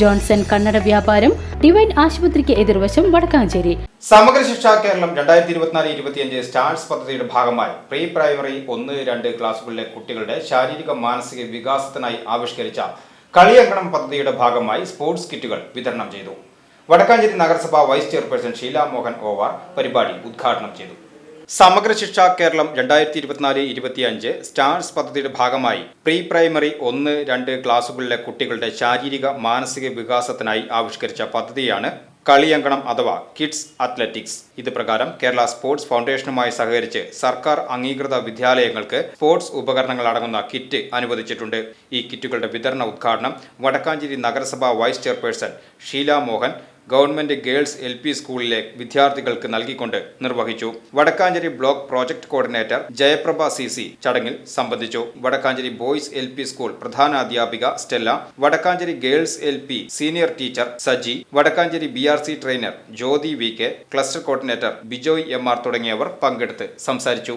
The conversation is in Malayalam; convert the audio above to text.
ജോൺസൺ കണ്ണട വ്യാപാരം ഡിവൈൻ ആശുപത്രിക്ക് എതിർവശം വടക്കാഞ്ചേരി. സമഗ്ര ശിക്ഷാ കേരളം രണ്ടായിരത്തി ഇരുപത്തിനാല് ഇരുപത്തിയഞ്ച് സ്റ്റാർസ് പദ്ധതിയുടെ ഭാഗമായി പ്രീ പ്രൈമറി ഒന്ന് രണ്ട് ക്ലാസുകളിലെ കുട്ടികളുടെ ശാരീരിക മാനസിക വികാസത്തിനായി ആവിഷ്കരിച്ച കളിയങ്കണം പദ്ധതിയുടെ ഭാഗമായി സ്പോർട്സ് കിറ്റുകൾ വിതരണം ചെയ്തു. വടക്കാഞ്ചേരി നഗരസഭ വൈസ് ചെയർപേഴ്സൺ ഷീല മോഹൻ ഓവാർ പരിപാടി ഉദ്ഘാടനം ചെയ്തു. സമഗ്ര ശിക്ഷ കേരളം രണ്ടായിരത്തി ഇരുപത്തിനാല് ഇരുപത്തിയഞ്ച് സ്റ്റാർസ് പദ്ധതിയുടെ ഭാഗമായി പ്രീ പ്രൈമറി ഒന്ന് രണ്ട് ക്ലാസുകളിലെ കുട്ടികളുടെ ശാരീരിക മാനസിക വികാസത്തിനായി ആവിഷ്കരിച്ച പദ്ധതിയാണ് കളിയങ്കണം അഥവാ കിഡ്സ് അത്ലറ്റിക്സ്. ഇത് പ്രകാരം കേരള സ്പോർട്സ് ഫൗണ്ടേഷനുമായി സഹകരിച്ച് സർക്കാർ അംഗീകൃത വിദ്യാലയങ്ങൾക്ക് സ്പോർട്സ് ഉപകരണങ്ങൾ അടങ്ങുന്ന കിറ്റ് അനുവദിച്ചിട്ടുണ്ട്. ഈ കിറ്റുകളുടെ വിതരണ ഉദ്ഘാടനം വടക്കാഞ്ചേരി നഗരസഭാ vice chairperson Sheela Mohan government girls L P സ്കൂളിലെ വിദ്യാർത്ഥികൾക്ക് നൽകിക്കൊണ്ട് നിർവഹിച്ചു. Vadakkanchery block project coordinator Jayaprabha C C ചടങ്ങിൽ സംബന്ധിച്ചു. Vadakkanchery boys L P school പ്രധാന അധ്യാപിക Stella Vadakkanchery girls L P senior teacher Saji Vadakkanchery B R C trainer Jyothi V K cluster coordinator Bijoy M R തുടങ്ങിയവർ പങ്കെടുത്ത് സംസാരിച്ചു.